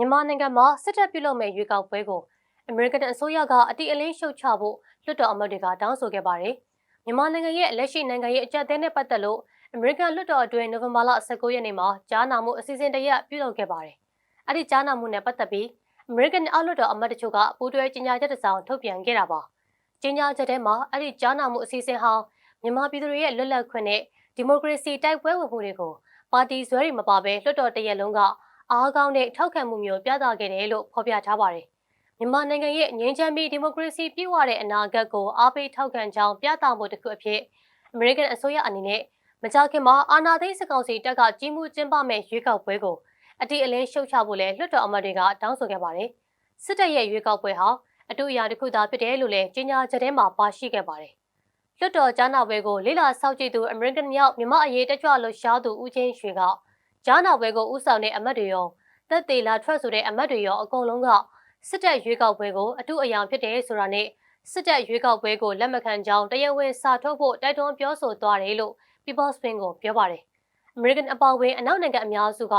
မြန်မာနိုင်ငံမှာစစ်တပ်ပြုလုပ်မဲ့ရွေးကောက်ပွဲကိုအမေရိကန်အစိုးရကအတိအလင်းရှုတ်ချဖို့လွှတ်တော်အမတ်တွေကတောင်းဆိုခဲ့ပါတယ်။မြန်မာနိုင်ငံရဲ့လက်ရှိနိုင်ငံရေးအကြက်တဲနဲ့ပတ်သက်လို့အမေရိကန်လွှတ်တော်အတွင်းနိုဝင်ဘာလ19ရက်နေ့မှာကြားနာမှုအစီအစဉ်တရက်ပြုလုပ်ခဲ့ပါတယ်။အဲ့ဒီကြားနာမှုနဲ့ပတ်သက်ပြီးအမေရိကန်အောက်လွှတ်တော်အမတ်တချို့ကပူးတွဲကြေညာချက်တစ်စောင်ထုတ်ပြန်ခဲ့တာပါ။ကြေညာချက်ထဲမှာအဲ့ဒီကြားနာမှုအစီအစဉ်ဟာမြန်မာပြည်သူတွေရဲ့လွတ်လပ်ခွင့်နဲ့ဒီမိုကရေစီတိုက်ပွဲဝင်မှုတွေကိုပါတီဇွဲတွေမပါဘဲလွှတ်တော်တရက်လုံးက အားကောင်းတဲ့ထောက်ခံမှုမျိုးပြသခဲ့တယ်လို့ဖော်ပြထားပါတယ်။မြန်မာနိုင်ငံရဲ့ငြိမ်းချမ်းပြီးဒီမိုကရေစီပြည့်ဝတဲ့အနာဂတ်ကိုအားပေးထောက်ခံကြောင်းပြသမှုတစ်ခုအဖြစ်အမေရိကန်အစိုးရအနေနဲ့မကြာခင်မှာအာဏာသိမ်းစစ်ကောင်စီတပ်ကကြီးမှုကျင်းပမဲ့ရွေးကောက်ပွဲကိုအတိအလင်းရှုတ်ချဖို့လဲလွှတ်တော်အမတ်တွေကတောင်းဆိုခဲ့ပါတယ်။စစ်တပ်ရဲ့ရွေးကောက်ပွဲဟာအတူအရာတစ်ခုသာဖြစ်တယ်လို့လည်းကြေညာချက်ထဲမှာပါရှိခဲ့ပါတယ်။လွှတ်တော်ကြားနာပွဲကိုလေးလာစောင့်ကြည့်သူအမေရိကန်မြောက်မြမအရေးတက်ကြွလှုပ်ရှားသူဦးချင်းရွှေက ကြားနာပွဲကိုဥဆောင်တဲ့အမတ်တွေရောသက်သေးလာထွက်ဆိုတဲ့အမတ်တွေရောအကုန်လုံးကစစ်တပ်ရွေးကောက်ပွဲကိုအတူအယောင်ဖြစ်တယ်ဆိုတာနဲ့စစ်တပ်ရွေးကောက်ပွဲကိုလက်မခံကြောင်းတရားဝင်စာထုတ်ဖို့တိုက်တွန်းပြောဆိုသွားတယ်လို့ People's Spin ကိုပြောပါတယ်။ American အပါအဝင်အနောက်နိုင်ငံအများစုက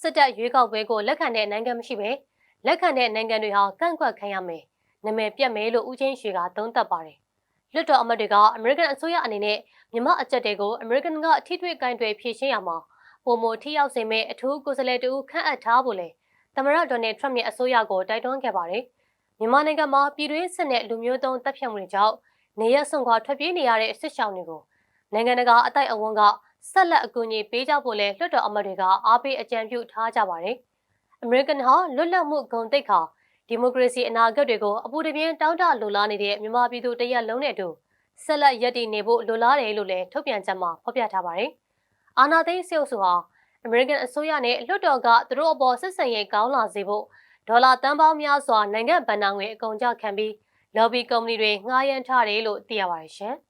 စစ်တပ်ရွေးကောက်ပွဲကိုလက်ခံတဲ့နိုင်ငံမရှိပဲလက်ခံတဲ့နိုင်ငံတွေဟာကန့်ကွက်ခံရမယ်။နာမည်ပြတ်မယ်လို့ဦးချင်းရွှေကသုံးသပ်ပါတယ်။လွှတ်တော်အမတ်တွေကအမေရိကန်အစိုးရအနေနဲ့မြမအကြက်တွေကိုအမေရိကန်ကအထီးထွေကင်တွေဖြည့်ရှင်းရမှာ ပုံမထိရောက်စေမဲ့အထူးကိုယ်စားလှယ်တူခန့်အပ်ထားဖို့လေသမ္မတဒေါ်နယ်ထရမ့်ရဲ့အစိုးရကိုတိုက်တွန်းခဲ့ပါတယ်။မြန်မာနိုင်ငံမှာပြည်တွင်းစစ်နဲ့လူမျိုးတုံးတပ်ဖြတ်မှုတွေကြောင့်နေရဆွန်ခွာထွက်ပြေးနေရတဲ့စစ်ရှောင်တွေကိုနိုင်ငံတကာအတိုက်အဝန်းကဆက်လက်အကူအညီပေးကြဖို့လဲလွှတ်တော်အမတ်တွေကအားပေးအကြံပြုထားကြပါတယ်။ American ဟာလွတ်လပ်မှုဂုဏ်သိက္ခာဒီမိုကရေစီအနာဂတ်တွေကိုအပူတပြင်းတောင်းတလိုလားနေတဲ့မြန်မာပြည်သူတရက်လုံးနဲ့အတူဆက်လက်ရည်တည်နေဖို့လိုလားတယ်လို့လည်းထုတ်ပြန်ချက်မှာဖော်ပြထားပါတယ်။ အာနာသိန်းစေုပ်စုဟာအမေရိကန်အစိုးရနဲ့လွှတ်တော်ကသူတို့အပေါ်စစ်ဆင်ရေးကောင်းလာစေဖို့ဒေါ်လာတန်ပေါင်းများစွာနိုင်ငံဗဏ္ဍာငွေအကုန်ကြခံပြီး lobby ကုမ္ပဏီတွေငှားရမ်းထားတယ်လို့သိရပါတယ်ရှင်။